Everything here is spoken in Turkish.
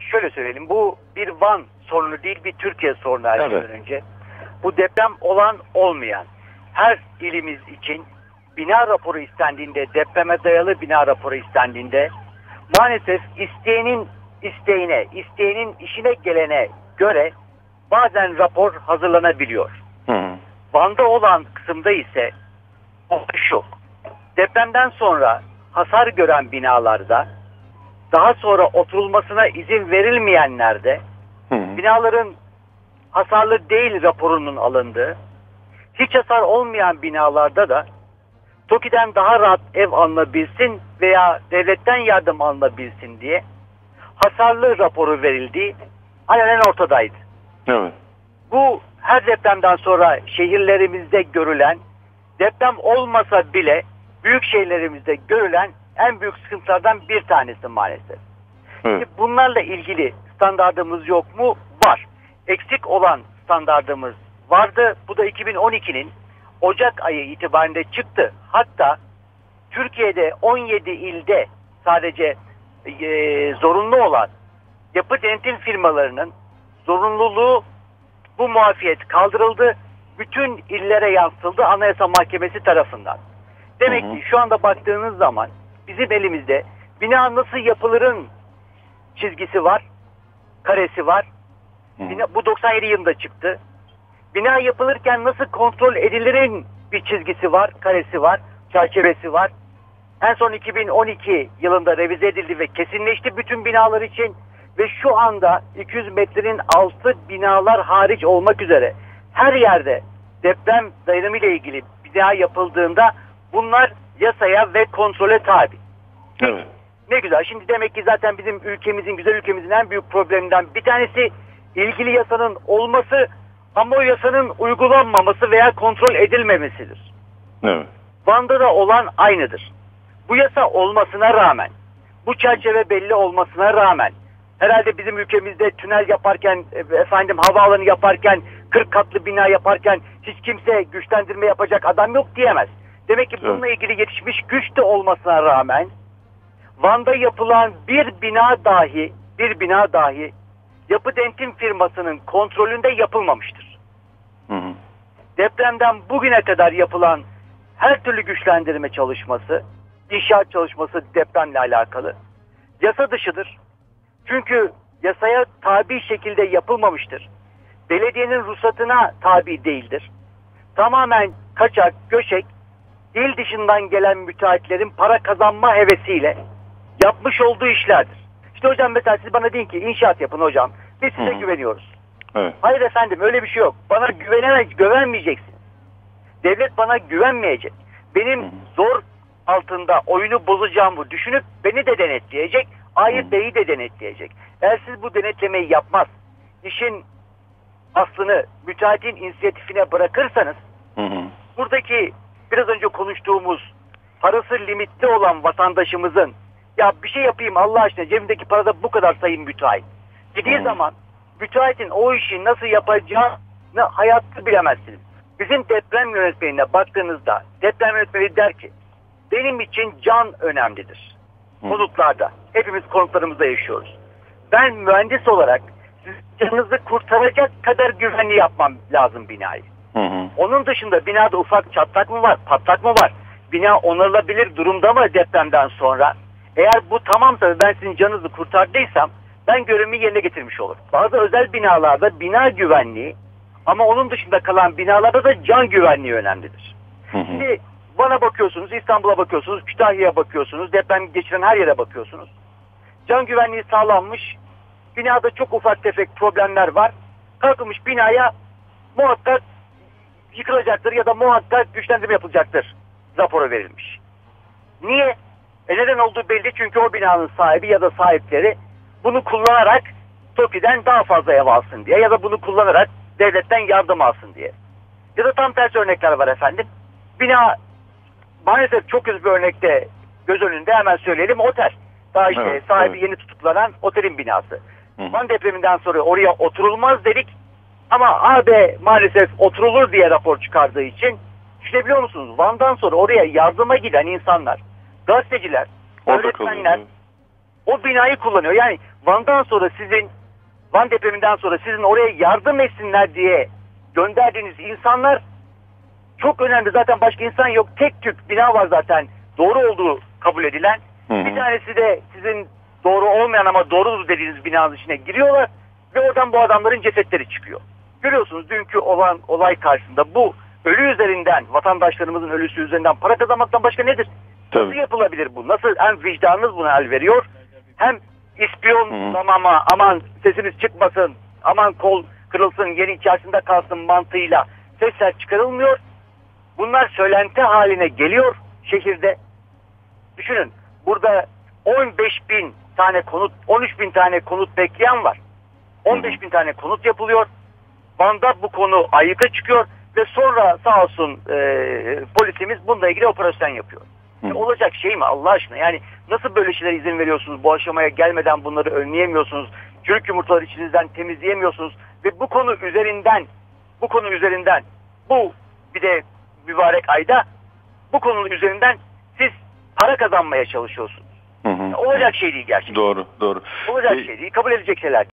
şöyle söyleyelim. Bu bir Van sorunu değil bir Türkiye sorunu her Evet. önce. Bu deprem olan olmayan her ilimiz için bina raporu istendiğinde depreme dayalı bina raporu istendiğinde maalesef isteyenin isteğine, isteyenin işine gelene göre bazen rapor hazırlanabiliyor. Hı. Van'da olan kısımda ise o şu. Depremden sonra hasar gören binalarda daha sonra oturulmasına izin verilmeyenlerde Hı binaların hasarlı değil raporunun alındığı, hiç hasar olmayan binalarda da TOKİ'den daha rahat ev alınabilsin veya devletten yardım alınabilsin diye hasarlı raporu verildiği aynen ortadaydı. Evet. Bu her depremden sonra şehirlerimizde görülen, deprem olmasa bile büyük şehirlerimizde görülen en büyük sıkıntılardan bir tanesi maalesef. Evet. Bunlarla ilgili standardımız yok mu? Var. Eksik olan standardımız vardı. Bu da 2012'nin Ocak ayı itibariyle çıktı. Hatta Türkiye'de 17 ilde sadece e, zorunlu olan yapı denetim firmalarının zorunluluğu bu muafiyet kaldırıldı. Bütün illere yansıtıldı Anayasa Mahkemesi tarafından. Demek Hı hı. ki şu anda baktığınız zaman bizim elimizde bina nasıl yapılırın çizgisi var, karesi var. Bina, bu 97 yılında çıktı. Bina yapılırken nasıl kontrol edilerin bir çizgisi var, karesi var, çerçevesi var. En son 2012 yılında revize edildi ve kesinleşti bütün binalar için. Ve şu anda 200 metrenin altı binalar hariç olmak üzere her yerde deprem dayanımı ile ilgili bina yapıldığında bunlar yasaya ve kontrole tabi. Evet. Ne güzel. Şimdi demek ki zaten bizim ülkemizin, güzel ülkemizin en büyük probleminden bir tanesi ilgili yasanın olması ama o yasanın uygulanmaması veya kontrol edilmemesidir. Evet. Van'da da olan aynıdır. Bu yasa olmasına rağmen, bu çerçeve belli olmasına rağmen, herhalde bizim ülkemizde tünel yaparken, e, efendim havaalanı yaparken, 40 katlı bina yaparken hiç kimse güçlendirme yapacak adam yok diyemez. Demek ki bununla ilgili yetişmiş güç de olmasına rağmen, Van'da yapılan bir bina dahi, bir bina dahi yapı denetim firmasının kontrolünde yapılmamıştır Hı hı. depremden bugüne kadar yapılan her türlü güçlendirme çalışması, inşaat çalışması depremle alakalı yasa dışıdır. Çünkü yasaya tabi şekilde yapılmamıştır. Belediyenin ruhsatına tabi değildir. Tamamen kaçak, göçek, il dışından gelen müteahhitlerin para kazanma hevesiyle yapmış olduğu işlerdir. İşte hocam mesela siz bana deyin ki inşaat yapın hocam. Biz size Hı hı. güveniyoruz. Evet. Hayır efendim öyle bir şey yok. Bana güveneme, güvenmeyeceksin. Devlet bana güvenmeyecek. Benim Hı hı. zor altında oyunu bozacağımı düşünüp beni de denetleyecek. Ayıp. Bey'i de denetleyecek. Eğer siz bu denetlemeyi yapmaz, işin aslını müteahhitin inisiyatifine bırakırsanız Hı hı. buradaki biraz önce konuştuğumuz parası limitli olan vatandaşımızın ya bir şey yapayım Allah aşkına cebimdeki parada bu kadar sayın müteahhit. Dediği Hmm. zaman müteahhitin o işi nasıl yapacağını hayatta bilemezsiniz. Bizim deprem yönetmenine baktığınızda deprem yönetmeni der ki benim için can önemlidir. Hı. Konutlarda. Hepimiz konutlarımızda yaşıyoruz. Ben mühendis olarak canınızı kurtaracak kadar güvenli yapmam lazım binayı. Hı hı. Onun dışında binada ufak çatlak mı var, patlak mı var? Bina onarılabilir durumda mı depremden sonra? Eğer bu tamamsa ve ben sizin canınızı kurtardıysam ben görevimi yerine getirmiş olurum. Bazı özel binalarda bina güvenliği ama onun dışında kalan binalarda da can güvenliği önemlidir. Hı hı. Şimdi bana bakıyorsunuz, İstanbul'a bakıyorsunuz, Kütahya'ya bakıyorsunuz, deprem geçiren her yere bakıyorsunuz. Can güvenliği sağlanmış, binada çok ufak tefek problemler var. Kalkılmış binaya muhakkak yıkılacaktır ya da muhakkak güçlendirme yapılacaktır raporu verilmiş. Niye? E neden olduğu belli çünkü o binanın sahibi ya da sahipleri bunu kullanarak TOKİ'den daha fazla ev alsın diye ya da bunu kullanarak devletten yardım alsın diye. Ya da tam tersi örnekler var efendim. Bina maalesef çok kötü bir örnekte göz önünde hemen söyleyelim otel. Daha işte Evet, sahibi evet. yeni tutuklanan otelin binası. Van depreminden sonra oraya oturulmaz dedik. Ama AB maalesef oturulur diye rapor çıkardığı için düşünebiliyor musunuz? Van'dan sonra oraya yardıma giden insanlar, gazeteciler, Orada öğretmenler, kalıyor. o binayı kullanıyor. Yani Van'dan sonra sizin Van depreminden sonra sizin oraya yardım etsinler diye gönderdiğiniz insanlar çok önemli. Zaten başka insan yok. Tek tük bina var zaten doğru olduğu kabul edilen. Hı hı. Bir tanesi de sizin doğru olmayan ama doğrudur dediğiniz binanın içine giriyorlar ve oradan bu adamların cesetleri çıkıyor. Görüyorsunuz dünkü olan olay karşısında bu ölü üzerinden vatandaşlarımızın ölüsü üzerinden para kazanmaktan başka nedir? Nasıl Tabii. yapılabilir bu? Nasıl hem vicdanınız buna el veriyor hem ispiyonlamama aman sesimiz çıkmasın aman kol kırılsın yeni içerisinde kalsın mantığıyla sesler çıkarılmıyor. Bunlar söylenti haline geliyor şehirde. Düşünün burada 15 bin tane konut 13 bin tane konut bekleyen var. 15 bin tane konut yapılıyor. Van'da bu konu ayyuka çıkıyor ve sonra sağ olsun e, polisimiz bununla ilgili operasyon yapıyor. Hı. Olacak şey mi Allah aşkına? Yani nasıl böyle şeyler izin veriyorsunuz? Bu aşamaya gelmeden bunları önleyemiyorsunuz. Çürük yumurtaları içinizden temizleyemiyorsunuz. Ve bu konu üzerinden bu konu üzerinden bu bir de mübarek ayda bu konunun üzerinden siz para kazanmaya çalışıyorsunuz. Hı hı. Olacak şey değil gerçekten. Doğru, doğru. Olacak E, şey değil. Kabul edecek şeyler.